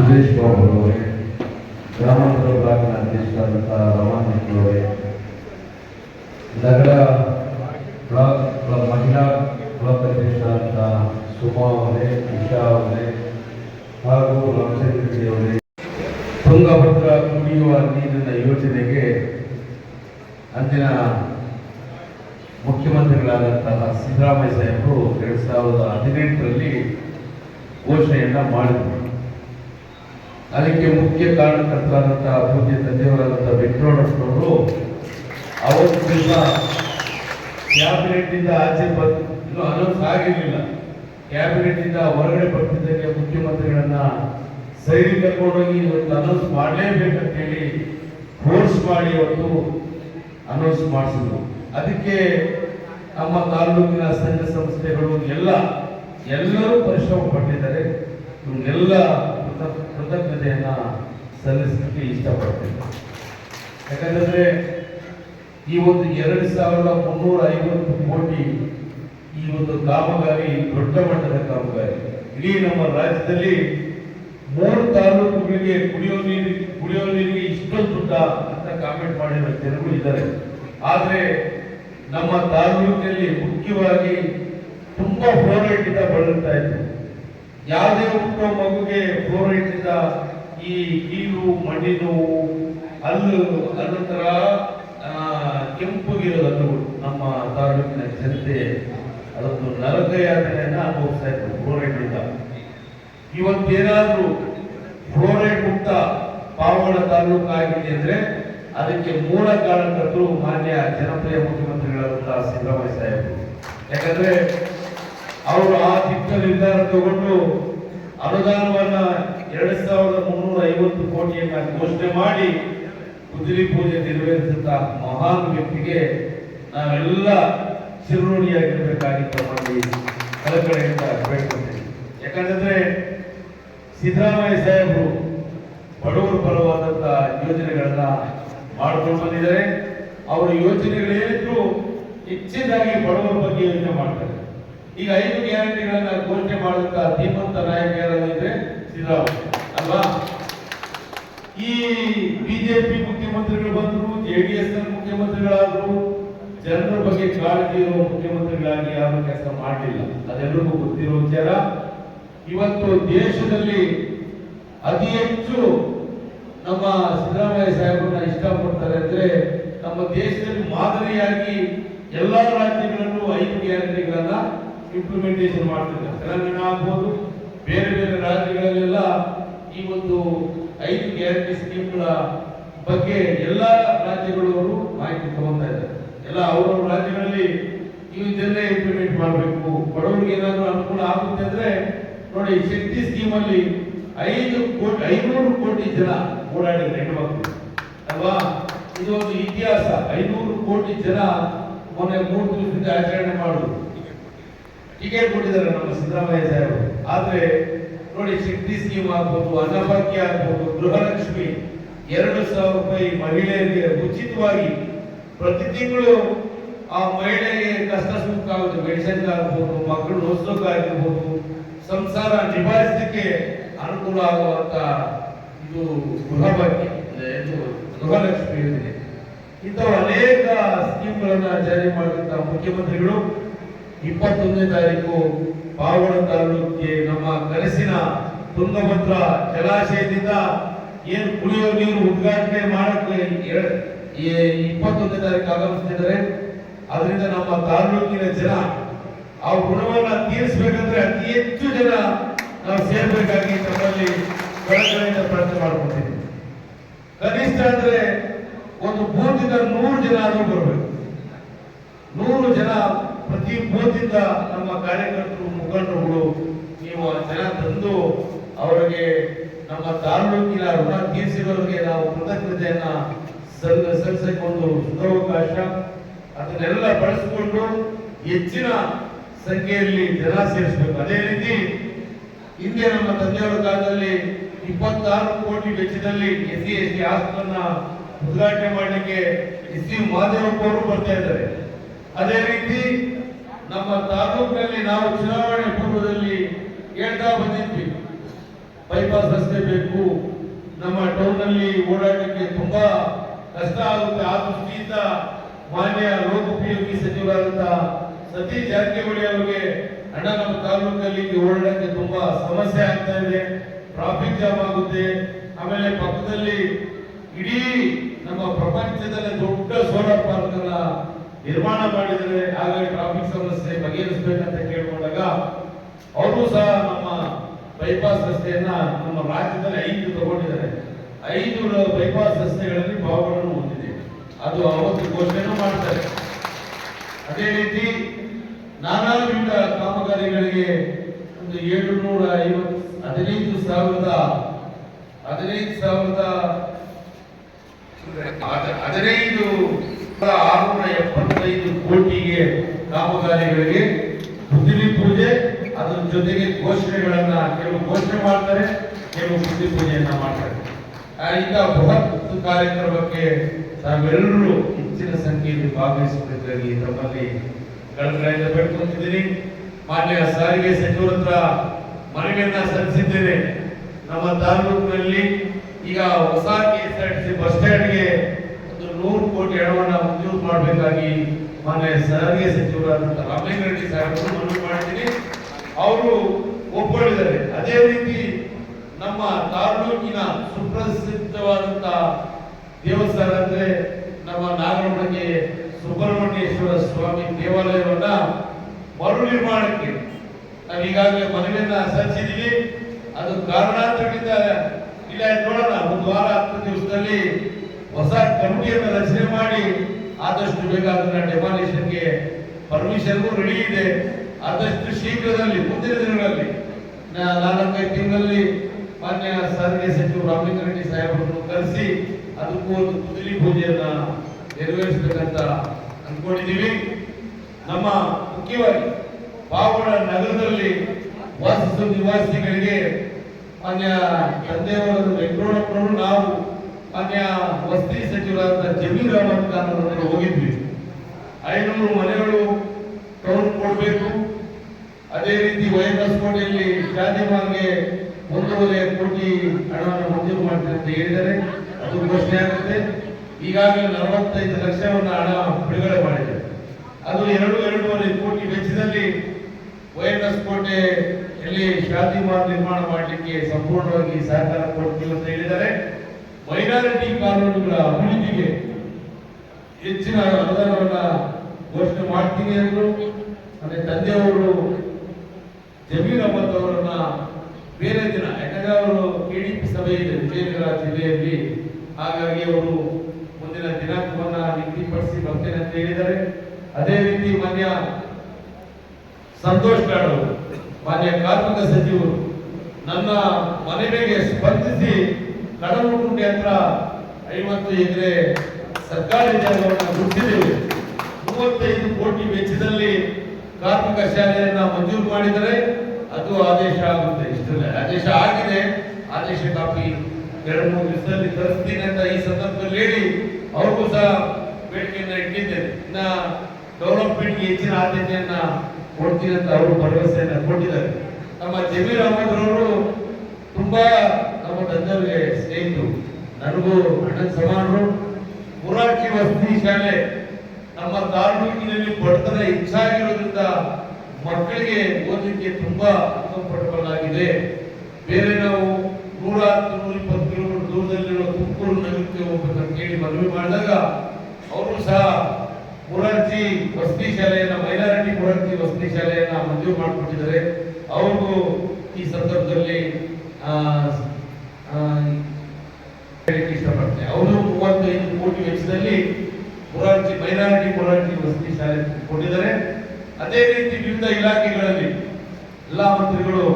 ಸುರೇಶ್ ಬಾಬು ಅವರೇ, ಗ್ರಾಮಾಂತರ ಬ್ಲಾಕ್ನ ಅಧ್ಯಕ್ಷರಾದಂತಹ ರಮಾನಂದ್ ಅವರೇ, ನಗರ ಬ್ಲಾಕ್ ಮಹಿಳಾ ಬ್ಲಾಕ್ ಅಧ್ಯಕ್ಷರಾದಂತಹ ಸುಮಾ ಅವರೇ ಇಶಾ ಅವರೇ, ಹಾಗೂ ರಾಮಚಂದ್ರ ರೆಡ್ಡಿ ಅವರೇ. ತುಂಗಭದ್ರಾ ಕುಡಿಯುವ ನೀರಿನ ಯೋಜನೆಗೆ ಅಂದಿನ ಮುಖ್ಯಮಂತ್ರಿಗಳಾದಂತಹ ಸಿದ್ದರಾಮಯ್ಯ ಸಾಹೇಬರು ಎರಡ್ ಸಾವಿರದ ಹದಿನೆಂಟರಲ್ಲಿ ಘೋಷಣೆಯನ್ನ ಮಾಡಿದರು. ಅದಕ್ಕೆ ಮುಖ್ಯ ಕಾರಣಕರ್ತರಾದಂತಹ ಪೂಜ್ಯ ತಂದೆಯವರಾದಂತಹ ವೆಂಕಟರಮಣಪ್ಪನವರು ಅವತ್ತು ಕ್ಯಾಬಿನೆಟ್ ಇಂದ ಆಚೆ ಬಂದು ಅನೌನ್ಸ್ ಆಗಿರಲಿಲ್ಲ. ಕ್ಯಾಬಿನೆಟ್ ಇಂದ ಹೊರಗಡೆ ಬರ್ತಿದ್ದಂಗೆ ಮುಖ್ಯಮಂತ್ರಿಗಳನ್ನ ಸೈರಿ ಕರ್ಕೊಂಡೋಗಿ ಇವತ್ತು ಅನೌನ್ಸ್ ಮಾಡಲೇಬೇಕಂತ ಹೇಳಿ ಫೋರ್ಸ್ ಮಾಡಿ ಅವತ್ತು ಅನೌನ್ಸ್ ಮಾಡಿಸಿದ್ರು. ಅದಕ್ಕೆ ನಮ್ಮ ತಾಲೂಕಿನ ಸಂಘ ಸಂಸ್ಥೆಗಳು ಎಲ್ಲ ಎಲ್ಲರೂ ಪರಿಶ್ರಮ ಪಟ್ಟಿದ್ದಾರೆ. ಇವ್ರಿಗೆಲ್ಲ ಕೃತ- ಕೃತಜ್ಞತೆಯನ್ನ ಸಲ್ಲಿಸಲಿಕ್ಕೆ ಇಷ್ಟಪಡ್ತೇನೆ. ಯಾಕಂದ್ರೆ ಈ ಒಂದು ಎರಡು ಸಾವಿರದ ಮುನ್ನೂರ ಐವತ್ತು ಕೋಟಿ ಈ ಒಂದು ಕಾಮಗಾರಿ, ದೊಡ್ಡ ಮಟ್ಟದ ಕಾಮಗಾರಿ. ಇಡೀ ನಮ್ಮ ರಾಜ್ಯದಲ್ಲಿ ಮೂರು ತಾಲೂಕುಗಳಿಗೆ ಕುಡಿಯೋ ನೀರು, ಕುಡಿಯೋ ನೀರಿಗೆ ಇಷ್ಟೊಂದು ದುಡ್ಡ ಅಂತ ಕಾಮೆಂಟ್ ಮಾಡಿರೋ ಜನಗಳು ಇದ್ದಾರೆ. ಆದರೆ ನಮ್ಮ ತಾಲೂಕಿನಲ್ಲಿ ಮುಖ್ಯವಾಗಿ ತುಂಬಾ ಇಂದ ಬಳಲ್ತಾ ಇತ್ತು ಯಾವುದೇ ಹುಟ್ಟೋ ಮಗುಗೆ ಪೂರೈಸಿದ ಈ ಕೀಲು, ಮಂಡಿ ನೋವು, ಹಲ್ಲು ಅನಂತರ ಕೆಂಪುಗಿರೋ ನಮ್ಮ ತಾಲೂಕಿನ ಜನತೆ ಅದೊಂದು ನರಕ ಯಾತನೆಯನ್ನ ಅನುಭವಿಸ್ತಾ ಇದ್ರು ಇವತ್ತೇನಾದರೂ ಇವತ್ತೇನಾದ್ರೂ ಫ್ಲೋರೈಡ್ ಮುಕ್ತ ಪಾವಗಡ ತಾಲೂಕು ಆಗಿದೆ ಅಂದ್ರೆ ಅದಕ್ಕೆ ಮೂಲ ಕಾರಣಕರ್ತರು ಮಾನ್ಯ ಜನಪ್ರಿಯ ಮುಖ್ಯಮಂತ್ರಿಗಳಾದಂತಹ ಸಿದ್ದರಾಮಯ್ಯ ಸಾಹೇಬರು. ಯಾಕಂದ್ರೆ ಅವರು ಆ ದಿಟ್ಟ ನಿರ್ಧಾರ ತಗೊಂಡು ಅನುದಾನವನ್ನ ಎರಡ್ ಸಾವಿರದ ಮುನ್ನೂರ ಐವತ್ತು ಕೋಟಿಯನ್ನ ಘೋಷಣೆ ಮಾಡಿ ಕುದುರೆ ಪೂಜೆ ನೆರವೇರಿಸಿದ ಮಹಾನ್ ವ್ಯಕ್ತಿಗೆ ನಾವೆಲ್ಲ ಚಿರುಣಿಯಾಗಿರ್ಬೇಕಾಗಿತ್ತು ಮಾಡಿ ಕಳಕಳೆಯಿಂದ ಬೇಡ್ಕೊಳ್ತೀವಿ ಯಾಕಂತಂದ್ರೆ ಸಿದ್ದರಾಮಯ್ಯ ಸಾಹೇಬರು ಬಡವರ ಪರವಾದಂತ ಯೋಜನೆಗಳನ್ನ ಮಾಡ್ಕೊಂಡು ಬಂದಿದ್ದಾರೆ. ಅವರ ಯೋಜನೆಗಳೇನಿದ್ರು ಹೆಚ್ಚಿನದಾಗಿ ಬಡವರ ಬಗ್ಗೆ ಯೋಚನೆ ಮಾಡ್ತಾರೆ. ಈಗ ಐದು ಗ್ಯಾರಂಟಿಗಳನ್ನ ಘೋಷಣೆ ಮಾಡುವಂತ ಧೀಮಂತ ನಾಯಕ ಯಾರಾದ್ರೆ ಸಿದ್ದರಾಮಯ್ಯ ಅಲ್ವಾ? ಈ ಬಿಜೆಪಿ ಮುಖ್ಯಮಂತ್ರಿಗಳು ಬಂದ್ರು, ಜೆಡಿಎಸ್ ಮುಖ್ಯಮಂತ್ರಿಗಳಾದ್ರು, ಜನರ ಬಗ್ಗೆ ಕಾಳಜಿ ಇರುವ ಮುಖ್ಯಮಂತ್ರಿಗಳಾಗಿ ಯಾರು ಕೆಲಸ ಮಾಡಲಿಲ್ಲ. ಅದೆಲ್ಲರಿಗೂ ಗೊತ್ತಿರೋ ವಿಚಾರ. ಇವತ್ತು ದೇಶದಲ್ಲಿ ಅತಿ ಹೆಚ್ಚು ನಮ್ಮ ಸಿದ್ದರಾಮಯ್ಯ ಸಾಹೇಬರನ್ನ ಇಷ್ಟಪಡ್ತಾರೆ ಅಂದ್ರೆ ನಮ್ಮ ದೇಶದಲ್ಲಿ ಮಾದರಿಯಾಗಿ ಎಲ್ಲ ರಾಜ್ಯಗಳಲ್ಲೂ ಐದು ಗ್ಯಾರಂಟಿಗಳನ್ನ ಇಂಪ್ಲಿಮೆಂಟೇಷನ್ ಮಾಡ್ತಿದ್ದಾರೆ. ತೆಲಂಗಾಣ ಆಗ್ಬೋದು, ಬೇರೆ ಬೇರೆ ರಾಜ್ಯಗಳಲ್ಲೆಲ್ಲ ಈ ಒಂದು ಐದು ಗ್ಯಾರಂಟಿ ಸ್ಕೀಮ್ಗಳ ಬಗ್ಗೆ ಎಲ್ಲ ರಾಜ್ಯಗಳವರು ಮಾಹಿತಿ ತಗೊಳ್ತಾ ಇದ್ದಾರೆ. ಎಲ್ಲ ಅವರವ್ರ ರಾಜ್ಯಗಳಲ್ಲಿ ಇದನ್ನೇ ಇಂಪ್ಲಿಮೆಂಟ್ ಮಾಡಬೇಕು. ಬಡವರಿಗೆ ಏನಾದರೂ ಅನುಕೂಲ ಆಗುತ್ತೆ ಅಂದರೆ ನೋಡಿ, ಶಕ್ತಿ ಸ್ಕೀಮಲ್ಲಿ ಐದು ಕೋಟಿ, ಐನೂರು ಕೋಟಿ ಜನ ಓಡಾಡಿದ್ರು ಹೆಣ್ಮಕ್ಳು ಅಲ್ವಾ? ಇದೊಂದು ಇತಿಹಾಸ. ಐನೂರು ಕೋಟಿ ಜನ ಮೊನ್ನೆ ಮೂರು ದಿವಸದಿಂದ ಆಚರಣೆ ಮಾಡುದು. ಟಿಕೆಟ್ ಕೊಟ್ಟಿದ್ದಾರೆ ನಮ್ಮ ಸಿದ್ದರಾಮಯ್ಯ ಸಾಹೇಬರು. ಆದ್ರೆ ನೋಡಿ ಶಕ್ತಿ ಸ್ಕೀಮ್ ಆಗ್ಬೋದು ಅನ್ನಭಾಗ್ಯ ಆಗ್ಬೋದು, ಗೃಹಲಕ್ಷ್ಮಿ ಎರಡು ಸಾವಿರ ರೂಪಾಯಿ ಮಹಿಳೆಯರಿಗೆ ಉಚಿತವಾಗಿ ಪ್ರತಿ ತಿಂಗಳು ಆ ಮಹಿಳೆಗೆ ಕಷ್ಟ ಸುಖ ಆಗುತ್ತೆ. ಮೆಡಿಸಿನ್ ಆಗ್ಬೋದು, ಮಕ್ಕಳು ಓದಿಸೋಕಾಗಿರ್ಬೋದು ಸಂಸಾರ ನಿಭಾಯಿಸಲಿಕ್ಕೆ ಅನುಕೂಲ ಆಗುವಂತ ಇದು ಗೃಹಭಾಗ್ಯ ಗೃಹಲಕ್ಷ್ಮಿ ಯೋಜನೆ. ಇಂತಹ ಅನೇಕ ಸ್ಕೀಮ್ಗಳನ್ನ ಜಾರಿ ಮಾಡಿದಂತ ಮುಖ್ಯಮಂತ್ರಿಗಳು ಇಪ್ಪತ್ತೊಂದನೇ ತಾರೀಕು ಪಾವಗಡ ತಾಲೂಕಿಗೆ ನಮ್ಮ ಕನಸಿನ ತುಂಗಭದ್ರ ಜಲಾಶಯದಿಂದ ಏನು ಕುಡಿಯೋ ನೀರು ಉದ್ಘಾಟನೆ ಮಾಡಕ್ಕೆ ಇಪ್ಪತ್ತೊಂದನೇ ತಾರೀಕು ಆಗಮಿಸ್ತಿದ್ದಾರೆ. ಅದರಿಂದ ನಮ್ಮ ತಾಲೂಕಿನ ಜನ ಆ ಗುಣವನ್ನು ತೀರಿಸಬೇಕಂದ್ರೆ ಅತಿ ಹೆಚ್ಚು ಜನ ನಾವು ಸೇರ್ಬೇಕಾಗಿ ತಮ್ಮಲ್ಲಿ ಕಳಕಳಿಯಿಂದ ಪ್ರಾರ್ಥನೆ ಮಾಡ್ಕೊತೀವಿ ಕನಿಷ್ಠ ಅಂದ್ರೆ ಒಂದು ಬೂತಿಂದ ನೂರು ಜನ ಆದರೂ ಬರಬೇಕು. ನೂರು ಜನ ಪ್ರತಿ ಬೂತಿಂದ ನಮ್ಮ ಕಾರ್ಯಕರ್ತರು, ಮುಖಂಡರುಗಳು, ನೀವು ಜನ ತಂದು ಅವರಿಗೆ ನಮ್ಮ ತಾಲೂಕಿನ ಋಣ ತೀರಿಸಿರೋರಿಗೆ ನಾವು ಕೃತಜ್ಞತೆಯನ್ನ ಸಲ್ಲಿಸಿಕೊಂಡು ಒಂದು ಸುಧಾವಕಾಶ ಅದನ್ನೆಲ್ಲ ಬಳಸಿಕೊಂಡು ಹೆಚ್ಚಿನ ಸಂಖ್ಯೆಯಲ್ಲಿ ಜನ ಸೇರಿಸಬೇಕು. ಅದೇ ರೀತಿ ಹಿಂದೆ ನಮ್ಮ ತಂದೆಯವರ ಕಾಲದಲ್ಲಿ ಇಪ್ಪತ್ತಾರು ಕೋಟಿ ವೆಚ್ಚದಲ್ಲಿ ಎಸ್ ಸಿ ಎಸ್ ಟಿ ಆಸ್ಪನ್ನ ಉದ್ಘಾಟನೆ ಮಾಡಲಿಕ್ಕೆ ಎಸ್ ಸಿ ಮಾದೇವಪ್ಪ ಅವರು ಬರ್ತಾ ಇದ್ದಾರೆ. ಅದೇ ರೀತಿ ನಮ್ಮ ತಾಲೂಕಿನಲ್ಲಿ ನಾವು ಚುನಾವಣೆ ಪೂರ್ವದಲ್ಲಿ ಹೇಳ್ತಾ ಬಂದಿದ್ವಿ. ಬೈಪಾಸ್ ರಸ್ತೆ ಬೇಕು. ನಮ್ಮ ಟೌನ್ ಅಲ್ಲಿ ಓಡಾಡಲಿಕ್ಕೆ ತುಂಬಾ ಕಷ್ಟ ಆಗುತ್ತೆ. ಆ ದೃಷ್ಟಿಯಿಂದ ಮಾನ್ಯ ಲೋಕೋಪಯೋಗಿ ಸಚಿವರಾದಂತಹ ಸತೀಶ್ ಜಾರಕಿಹೊಳಿ ಅವರಿಗೆ ಅಣ್ಣ ನಮ್ಮ ತಾಲೂಕಿನಲ್ಲಿ ಓಡಾಡಕ್ಕೆ ತುಂಬಾ ಸಮಸ್ಯೆ ಆಗ್ತಾ ಇದೆ. ಟ್ರಾಫಿಕ್ ಜಾಮ್ ಆಗುತ್ತೆ. ಆಮೇಲೆ ಪಕ್ಕದಲ್ಲಿ ಇಡೀ ನಮ್ಮ ಪ್ರಪಂಚದಲ್ಲಿ ದೊಡ್ಡ ಸೋಲಾರ್ ಪಾರ್ಕ್ ಅನ್ನ ನಿರ್ಮಾಣ ಮಾಡಿದರೆ ಹಾಗಾಗಿ ಟ್ರಾಫಿಕ್ ಸಮಸ್ಯೆ ಬಗೆಹರಿಸಬೇಕಂತ ಕೇಳಿಕೊಂಡಾಗ ಅವರು ಸಹ ನಮ್ಮ ಬೈಪಾಸ್ ರಸ್ತೆಯನ್ನ ನಮ್ಮ ರಾಜ್ಯದಲ್ಲಿ ಐದು ತಗೊಂಡಿದ್ದಾರೆ. ಐದು ಬೈಪಾಸ್ ರಸ್ತೆಗಳಲ್ಲಿ ಭಾವಗಳನ್ನು ಹೊಂದಿದೆ. ಅದು ಅವತ್ತು ಘೋಷಣೆಯನ್ನು ಮಾಡ್ತಾರೆ. ಅದೇ ರೀತಿ ನಾನಾ ವಿಧ ಕಾಮಗಾರಿಗಳಿಗೆ ಒಂದು ಏಳು ನೂರ ಐವತ್ತು ಹದಿನೈದು ಸಾವಿರದ ಹದಿನೈದು ಸಾವಿರದ ಹದಿನೈದು ಆರುನೂರ ಎಪ್ಪತ್ತೈದು ಕೋಟಿಗೆ ಕಾಮಗಾರಿಗಳಿಗೆ ಬುದ್ಧಿಲಿ ಪೂಜೆ, ಅದರ ಜೊತೆಗೆ ಘೋಷಣೆಗಳನ್ನ ಕೆಲವು ಘೋಷಣೆ ಮಾಡ್ತಾರೆ, ಕೆಲವು ಬುದ್ಧಿ ಪೂಜೆಯನ್ನ ಮಾಡ್ತಾರೆ. ಇಂಥ ಬೃಹತ್ ಕಾರ್ಯಕ್ರಮಕ್ಕೆ ತಾವೆಲ್ಲರೂ ಹೆಚ್ಚಿನ ಸಂಖ್ಯೆಯಲ್ಲಿ ಭಾಗವಹಿಸಬೇಕಾಗಿ ತಮ್ಮಲ್ಲಿ ಕಳಕಳಿಯಿಂದ ಬೇಡ್ಕೊಂತಿದ್ದೀನಿ ಮಾನ್ಯ ಸಾರಿಗೆ ಸಚಿವರ ಹತ್ರ ಮನವಿಯನ್ನ ಸಲ್ಲಿಸಿದ್ದೇನೆ. ನಮ್ಮ ತಾಲೂಕಿನಲ್ಲಿ ಈಗ ಹೊಸ ಕೆ ಬಸ್ ಸ್ಟ್ಯಾಂಡ್ಗೆ ನೂರು ಕೋಟಿ ಹಣವನ್ನು ಮಂಜೂರು ಮಾಡಬೇಕಾಗಿ ಮಾನ್ಯ ಸಾರಿಗೆ ಸಚಿವರಾದಂಥ ರಾಮಲಿಂಗ ರೆಡ್ಡಿ ಸಾಹೇಬರು ಮನವಿ ಮಾಡ್ತೀನಿ ಅವರು ಒಪ್ಪಿಕೊಂಡಿದ್ದಾರೆ ಅದೇ ರೀತಿ ನಮ್ಮ ತಾಲೂಕಿನ ಸುಪ್ರಸಿದ್ಧವಾದಂಥ ದೇವಸ್ಥಾನ ಅಂದರೆ ನಮ್ಮ ನಾಗರಮಣಗೆ ಸುಬ್ರಹ್ಮಣ್ಯೇಶ್ವರ ಸ್ವಾಮಿ ದೇವಾಲಯವನ್ನ ಮರು ನಿರ್ಮಾಣಕ್ಕೆ ನಾವು ಈಗಾಗಲೇ ಮನವಿಯನ್ನ ಸಲ್ಲಿಸಿದ್ದೀವಿ. ಅದು ಕಾರಣಾಂತರಗಳಿಂದ ಇಲ್ಲ ನೋಡೋಣ. ಒಂದು ವಾರ ಹತ್ತು ದಿವಸದಲ್ಲಿ ಹೊಸ ಕಮಿಟಿಯನ್ನು ರಚನೆ ಮಾಡಿ ಆದಷ್ಟು ಬೇಗ ಅದನ್ನ ಡೆಮಾಲಿಷನ್ಗೆ ಪರ್ಮಿಷನ್ ರೆಡಿ ಇದೆ. ಆದಷ್ಟು ಶೀಘ್ರದಲ್ಲಿ, ಮುಂದಿನ ದಿನಗಳಲ್ಲಿ ನಾಲ್ಕೈದು ತಿಂಗಳಲ್ಲಿ ಮಾನ್ಯ ಸಾರಿಗೆ ಸಚಿವ ರಾಮಲಿಂಗ ರೆಡ್ಡಿ ಸಾಹೇಬರನ್ನು ಕರೆಸಿ ಅದಕ್ಕೂ ಒಂದು ಕುದುಲಿ ಪೂಜೆಯನ್ನ ನೆರವೇರಿಸಬೇಕಂತ ಅಂದ್ಕೊಂಡಿದ್ದೀವಿ ನಮ್ಮ ಮುಖ್ಯವಾಗಿ ಪಾವಗಡ ನಗರದಲ್ಲಿ ವಾಸಿಸುವ ನಿವಾಸಿಗಳಿಗೆ ಮಾನ್ಯ ತಂದೆಯವರ ವೆಂಕಟರಮಣರು ನಾವು ಮಾನ್ಯ ವಸತಿ ಸಚಿವರಾದ ಜಮೀರ್ ಅಹಮದ್ ಖಾನ್ ಅವರ ಹೋಗಿದ್ವಿ. ಐನೂರು ಮನೆಗಳು ಟೌನ್ ಕೊಡಬೇಕು. ಅದೇ ರೀತಿ ವೈಎಸ್ ಕೋಟೆಯಲ್ಲಿ ಶಾದಿಮಾನ್ಗೆ ಒಂದೂವರೆ ಕೋಟಿ ಹಣವನ್ನು ಮಂಜೂರು ಮಾಡ್ತಾರೆ ಅಂತ ಹೇಳಿದ್ದಾರೆ. ಅದು ಘೋಷಣೆ ಆಗುತ್ತೆ. ಈಗಾಗಲೇ ನಲವತ್ತೈದು ಲಕ್ಷವನ್ನು ಹಣ ಬಿಡುಗಡೆ ಮಾಡಿದೆ. ಅದು ಎರಡು ಎರಡೂವರೆ ಕೋಟಿ ವೆಚ್ಚದಲ್ಲಿ ವೈಎಸ್ ಕೋಟೆಯಲ್ಲಿ ಶಾದಿಮಾನ್ ನಿರ್ಮಾಣ ಮಾಡಲಿಕ್ಕೆ ಸಂಪೂರ್ಣವಾಗಿ ಸಹಕಾರ ಕೊಡ್ತೀವಿ ಅಂತ ಹೇಳಿದ್ದಾರೆ. ಮೈನಾರಿಟಿ ಕಾನೂನುಗಳ ಅಭಿವೃದ್ಧಿಗೆ ಹೆಚ್ಚಿನ ಅನುದಾನವನ್ನ ಘೋಷಣೆ ಮಾಡ್ತೀನಿ ಅಂದ್ರು ನನ್ನ ತಂದೆಯವರು ಜಮೀರ್ ಅಹಮದ್ ಅವರನ್ನ ಬೇರೆ ದಿನ, ಯಾಕಂದ್ರೆ ಅವರು ಕೆಡಿಪಿ ಸಭೆ ಇದೆ ವಿಜಯನಗರ ಜಿಲ್ಲೆಯಲ್ಲಿ. ಹಾಗಾಗಿ ಅವರು ಮುಂದಿನ ದಿನಾಂಕವನ್ನ ನಿಗದಿಪಡಿಸಿ ಬರ್ತೇನೆ ಅಂತ ಹೇಳಿದ್ದಾರೆ. ಅದೇ ರೀತಿ ಮಾನ್ಯ ಸಂತೋಷ್ ಕಾಡ್ ಮಾನ್ಯ ಕಾರ್ಮಿಕ ಸಚಿವರು ನನ್ನ ಮನವಿಗೆ ಸ್ಪಂದಿಸಿ ಕಡಲುಕುಂಟೆ ಹತ್ರ ಐವತ್ತು ಎಕರೆ ಸರ್ಕಾರಿ ಜಾಗವನ್ನು ಗುರುತಿಸಿದ್ದೇವೆ ಮೂವತ್ತೈದು ಕೋಟಿ ವೆಚ್ಚದಲ್ಲಿ ಕಾರ್ಮಿಕ ಶಾಲೆಯನ್ನು ಮಂಜೂರು ಮಾಡಿದರೆ ಅದು ಆದೇಶ ಆಗುತ್ತೆ. ಇಷ್ಟಲ್ಲ, ಆದೇಶ ಆಗಿದೆ. ಆದೇಶ ಕಾಪಿ ಎರಡು ಮೂರು ದಿವಸದಲ್ಲಿ ತರಿಸ್ತೀನಿ ಅಂತ ಈ ಸಂದರ್ಭದಲ್ಲಿ ಹೇಳಿ ಅವ್ರಿಗೂ ಸಹ ಬೇಡಿಕೆಯನ್ನು ಇಟ್ಟಿದ್ದೇನೆ. ಇನ್ನ ಡೆವಲಪ್ಮೆಂಟ್ಗೆ ಹೆಚ್ಚಿನ ಆದ್ಯತೆಯನ್ನ ಕೊಡ್ತೀನಿ ಅಂತ ಅವರು ಭರವಸೆಯನ್ನು ಕೊಟ್ಟಿದ್ದಾರೆ. ನಮ್ಮ ಜಮೀರ್ ಅಹಮದ್ ರವರು ತುಂಬಾ ನಮ್ಮ ತಂದೆಯವರಿಗೆ ಸ್ನೇಹಿತರು, ನನಗೂ ಅಣ್ಣನ ಸಮಾನರು ಮುರಾರ್ಜಿ ವಸತಿ ಶಾಲೆ ನಮ್ಮ ತಾಲೂಕಿನಲ್ಲಿ ಬಡತನ ಹೆಚ್ಚಾಗಿರೋದ್ರಿಂದ ಮಕ್ಕಳಿಗೆ ಓದಲಿಕ್ಕೆ ತುಂಬಾ ಕಂಫರ್ಟಬಲ್ ಬೇರೆ ನಾವು ನೂರ ನೂರ ಇಪ್ಪತ್ತು ಕಿಲೋಮೀಟರ್ ದೂರದಲ್ಲಿರೋ ತುಮಕೂರು ನಗರಕ್ಕೆ ಹೋಗ್ಬೇಕಂತ ಕೇಳಿ ಮನವಿ ಮಾಡಿದಾಗ ಅವರು ಸಹ ಮುರಾರ್ಜಿ ವಸತಿ ಶಾಲೆಯನ್ನ ಮೈನಾರಿಟಿ ಮುರಾರ್ಜಿ ವಸತಿ ಶಾಲೆಯನ್ನ ಮಂಜೂರು ಮಾಡಿಕೊಟ್ಟಿದ್ದಾರೆ. ಅವ್ರಿಗೂ ಈ ಸಂದರ್ಭದಲ್ಲಿ ಇಷ್ಟಪಡ್ತೇನೆ. ಅವರು ಮೂವತ್ತೈದು ಕೋಟಿ ವೆಚ್ಚದಲ್ಲಿ ಮೊರಾರ್ಜಿ, ಮೈನಾರಿಟಿ ಮೊರಾರ್ಜಿ ವಸತಿ ಶಾಲೆ ಕೊಟ್ಟಿದ್ದಾರೆ. ಅದೇ ರೀತಿ ವಿವಿಧ ಇಲಾಖೆಗಳಲ್ಲಿ ಎಲ್ಲ ಮಂತ್ರಿಗಳು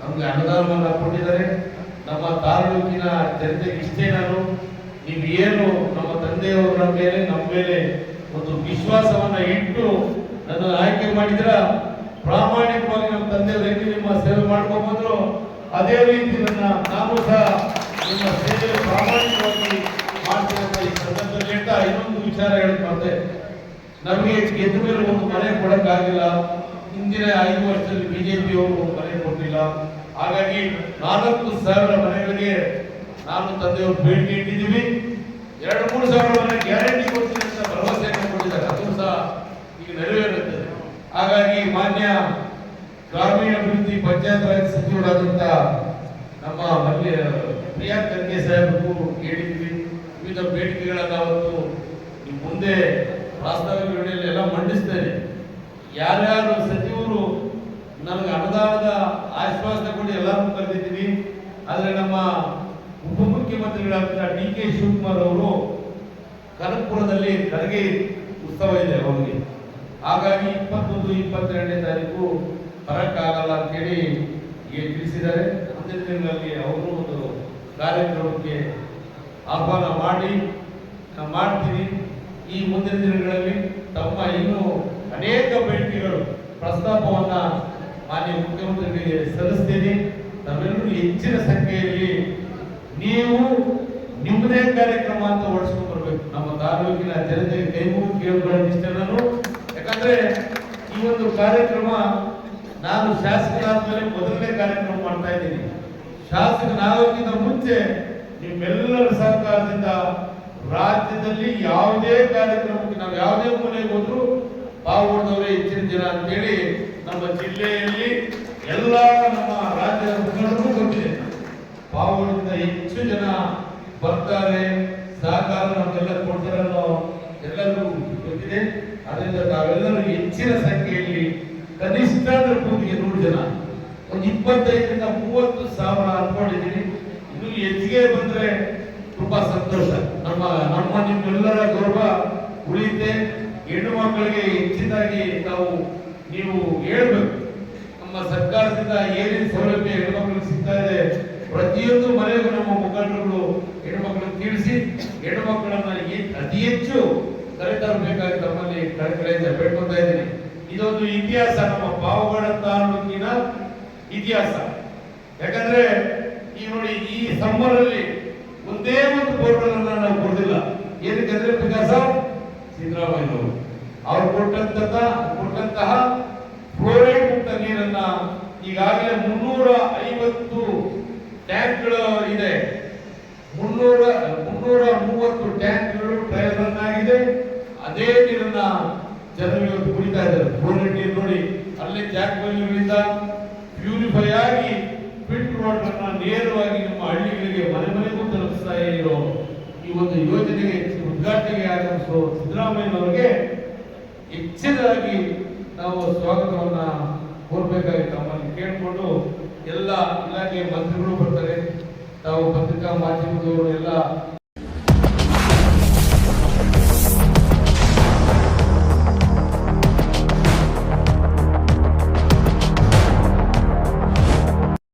ನಮಗೆ ಅನುದಾನವನ್ನು ಕೊಟ್ಟಿದ್ದಾರೆ. ನಮ್ಮ ತಾಲೂಕಿನ ಜನತೆಗೆ ಇಷ್ಟೇ ನಾನು. ನೀವು ಏನು ನಮ್ಮ ತಂದೆಯವರ ಮೇಲೆ, ನಮ್ಮ ಮೇಲೆ ಒಂದು ವಿಶ್ವಾಸವನ್ನ ಇಟ್ಟು ನನ್ನ ಆಯ್ಕೆ ಮಾಡಿದ್ರ ಪ್ರಾಮಾಣಿಕವಾಗಿ ನಮ್ಮ ತಂದೆಯವರು ಹೆಂಗೆ ನಿಮ್ಮ ಸೇವೆ ಮಾಡ್ಕೊಂಡ್ ಬಂದ್ರು, ಅದೇ ರೀತಿ ನನ್ನ ನಾನು ಸಹ ನಿಮ್ಮ ಸೇವೆಯನ್ನು ಪ್ರಾಮಾಣಿಕವಾಗಿ ಮಾಡ್ತಿರುವ ಈ ಸಂದರ್ಭದಲ್ಲಿ ಈ ಇನ್ನೊಂದು ವಿಚಾರ ಮತ್ತೆ ನಮಗೆ ಗೆದ್ದ ಮೇಲೆ ಒಂದು ಮನೆ ಕೊಡಕ್ಕಾಗಿಲ್ಲ. ಹಿಂದಿನ ಐದು ವರ್ಷದಲ್ಲಿ ಬಿಜೆಪಿಯವರು ಒಂದು ಮನೆ ಕೊಟ್ಟಿಲ್ಲ. ಹಾಗಾಗಿ ನಾಲ್ಕು ಸಾವಿರ ಮನೆಗಳಿಗೆ ನಾನು ತಂದೆಯವರು ಭೇಟಿ ಇಟ್ಟಿದ್ದೀವಿ ಎರಡು, ಮೂರು ಸಾವಿರ ಮನೆ ಗ್ಯಾರಂಟಿ ಕೊಡ್ತೀನಿ ಅಂತ ಭರವಸೆಯನ್ನು ಕೊಟ್ಟಿದ್ದಾರೆ. ಅದು ಸಹ ಈಗ ನೆರವೇರುತ್ತದೆ. ಹಾಗಾಗಿ ಮಾನ್ಯ ಗ್ರಾಮೀಣಾಭಿವೃದ್ಧಿ ಪಂಚಾಯತ್ ರಾಜ್ ಸಚಿವರಾದಂತ ನಮ್ಮ ಮಲ್ಲಿ ಪ್ರಿಯಾ ಖರ್ಗೆ ಸಾಹೇಬರಿಗೂ ಹೇಳಿದ್ವಿ ವಿವಿಧ ಬೇಡಿಕೆಗಳನ್ನು ಅವತ್ತು ಮುಂದೆ ಪ್ರಾಸ್ತಾವಿಕಗಳಲ್ಲಿ ಎಲ್ಲ ಮಂಡಿಸ್ತೇನೆ. ಯಾರ್ಯಾರು ಸಚಿವರು ನನಗೆ ಅನುದಾನದ ಆಶ್ವಾಸನೆ ಕೊಡಿ ಎಲ್ಲರೂ ಕರೆದಿದ್ದೀವಿ ಆದರೆ ನಮ್ಮ ಉಪಮುಖ್ಯಮಂತ್ರಿಗಳಾದಂಥ ಡಿ ಕೆ ಶಿವಕುಮಾರ್ ಅವರು ಕನಕಪುರದಲ್ಲಿ ಖರ್ಗೆ ಉತ್ಸವ ಇದೆ ಅವರಿಗೆ. ಹಾಗಾಗಿ ಇಪ್ಪತ್ತೊಂದು, ಇಪ್ಪತ್ತೆರಡನೇ ತಾರೀಕು ಬರಕ್ಕಾಗಲ್ಲ ಅಂತೇಳಿ ತಿಳಿಸಿದ್ದಾರೆ. ದಿನಗಳಲ್ಲಿ ಅವರು ಒಂದು ಕಾರ್ಯಕ್ರಮಕ್ಕೆ ಆಹ್ವಾನ ಮಾಡಿ ಮಾಡ್ತೀವಿ. ಈ ಮುಂದಿನ ದಿನಗಳಲ್ಲಿ ತಮ್ಮ ಇನ್ನೂ ಅನೇಕ ಬೇಡಿಕೆಗಳು, ಪ್ರಸ್ತಾಪವನ್ನು ಮಾನ್ಯ ಮುಖ್ಯಮಂತ್ರಿಗಳಿಗೆ ಸಲ್ಲಿಸ್ತೀನಿ. ತಾವೆಲ್ಲರೂ ಹೆಚ್ಚಿನ ಸಂಖ್ಯೆಯಲ್ಲಿ ನೀವು ನಿಮ್ಮದೇ ಕಾರ್ಯಕ್ರಮ ಅಂತ ಓಡಿಸ್ಕೊಂಡು ಬರಬೇಕು. ನಮ್ಮ ತಾಲೂಕಿನ ಜನತೆಗೆ ಕೈ ಮುಗಿ ಕೇಳ್ಕೊಳ್ಳೋದು ಇಷ್ಟೇ ನಾನು. ಯಾಕಂದ್ರೆ ಈ ಒಂದು ಕಾರ್ಯಕ್ರಮ ನಾನು ಶಾಸಕರಾದ್ಮೇಲೆ ಮೊದಲನೇ ಕಾರ್ಯಕ್ರಮ ಮಾಡ್ತಾ ಇದ್ದೀನಿ. ಶಾಸಕನಾಗೋಕ್ಕಿಂತ ಮುಂಚೆ ನಿಮ್ಮೆಲ್ಲರ ಸಹಕಾರದಿಂದ ರಾಜ್ಯದಲ್ಲಿ ಯಾವುದೇ ಕಾರ್ಯಕ್ರಮಕ್ಕೆ ನಾವು ಯಾವುದೇ ಮೂಲೆಗೆ ಹೋದ್ರು ಪಾಲ್ಗೊಂಡವರೇ ಹೆಚ್ಚಿನ ಜನ ಅಂತೇಳಿ ನಮ್ಮ ಜಿಲ್ಲೆಯಲ್ಲಿ ಎಲ್ಲ ನಮ್ಮ ರಾಜ್ಯದ ಮುಖಂಡರು ಗೊತ್ತಿದೆ ಪಾವಗಡದಿಂದ ಹೆಚ್ಚು ಜನ ಬರ್ತಾರೆ, ಸಹಕಾರ ನಮಗೆಲ್ಲ ಕೊಡ್ತಾರೆ ಅನ್ನೋ ಎಲ್ಲರಿಗೂ ಗೊತ್ತಿದೆ. ಅದರಿಂದ ತಾವೆಲ್ಲರೂ ಹೆಚ್ಚಿನ ಸಂಖ್ಯೆಯಲ್ಲಿ ಕನಿಷ್ಠ ಅಂದ್ರೆ ಕೂತಿಗೆ ನೂರು ಜನ. ಒಂದು ಇಪ್ಪತ್ತೈದರಿಂದ ಮೂವತ್ತು ಸಾವಿರ ಅನ್ಕೊಂಡಿದ್ದೀನಿ ಇನ್ನು ಹೆಚ್ಚಿಗೆ ಬಂದ್ರೆ ತುಂಬಾ ಸಂತೋಷ. ನಮ್ಮ ನಮ್ಮ ನಿಮ್ಮೆಲ್ಲರ ಗೌರವ ಉಳಿಯುತ್ತೆ. ಹೆಣ್ಣು ಮಕ್ಕಳಿಗೆ ಹೆಚ್ಚಿನಾಗಿ ನಾವು, ನೀವು ಹೇಳ್ಬೇಕು. ನಮ್ಮ ಸರ್ಕಾರದಿಂದ ಏನೇನು ಸೌಲಭ್ಯ ಹೆಣ್ಣು ಮಕ್ಕಳಿಗೆ ಸಿಗ್ತಾ ಇದೆ, ಪ್ರತಿಯೊಂದು ಮನೆಗೂ ನಮ್ಮ ಮುಖಂಡರುಗಳು ಹೆಣ್ಮಕ್ಳನ್ನು ತಿಳಿಸಿ, ಹೆಣ್ಣು ಮಕ್ಕಳನ್ನ ಅತಿ ಹೆಚ್ಚು ಕರೆತರಬೇಕಾಗಿ ತಮ್ಮಲ್ಲಿ ಕಡೆಯಿಂದ ಬೇಡ್ಕೊತಾ ಇದ್ದೀನಿ. ಇದೊಂದು ಇತಿಹಾಸ, ನಮ್ಮ ಪಾವಗಡ ತಾಲೂಕಿನ ಇತಿಹಾಸ. ಯಾಕಂದ್ರೆ, ಈ ನೋಡಿ, ಈ ಸಂಬರಲ್ಲಿ ಒಂದೇ ಒಂದು ಅನ್ನ ನಾವು ಕೊಡಲಿಲ್ಲ ಏನಕ್ಕೆ ಬಿಕಾಸ್ ಆಫ್ ಸಿದ್ದರಾಮಯ್ಯನವರು ಅವ್ರು. ಕೊಟ್ಟಂತಹ ಕೊಟ್ಟಂತಹ ಫ್ಲೋರೈಡ್ ಮುಕ್ತ ನೀರನ್ನ ಈಗಾಗಲೇ ಮುನ್ನೂರ ಐವತ್ತು ಟ್ಯಾಂಕ್ಗಳು ಇದೆ. ಮುನ್ನೂರ ಮುನ್ನೂರ ಮೂವತ್ತು ಟ್ಯಾಂಕ್ಗಳು ಟ್ರಯಲ್ ಆಗಿದೆ ಅದೇ ನೀರನ್ನ ಜನರು ಇವತ್ತು ಇದ್ದಾರೆ. ನೋಡಿ, ಅಲ್ಲೇ ಜಾಕ್ಬಲ್ಲಿಗಳಿಂದ ಪ್ಯೂರಿಫೈ ಆಗಿ ಫಿಲ್ಟರ್ ವಾಟರ್ ಅನ್ನ ನೇರವಾಗಿ ನಮ್ಮ ಹಳ್ಳಿಗಳಿಗೆ ಮನೆ ಮನೆಗೂ ತಲುಪಿಸ್ತಾ ಇರೋ ಈ ಒಂದು ಯೋಜನೆಗೆ ಉದ್ಘಾಟನೆಗೆ ಆಗಮಿಸುವ ಸಿದ್ದರಾಮಯ್ಯನವರಿಗೆ ಹೆಚ್ಚಿನದಾಗಿ ನಾವು ಸ್ವಾಗತವನ್ನ ಕೋರ್ಬೇಕಾಗಿ ತಮ್ಮಲ್ಲಿ ಕೇಳಿಕೊಂಡು ಎಲ್ಲ ಇಲಾಖೆಯ ಮಂತ್ರಿಗಳು ಬರ್ತಾರೆ. ತಾವು ಪತ್ರಿಕಾ ಮಾಧ್ಯಮದವರು ಎಲ್ಲ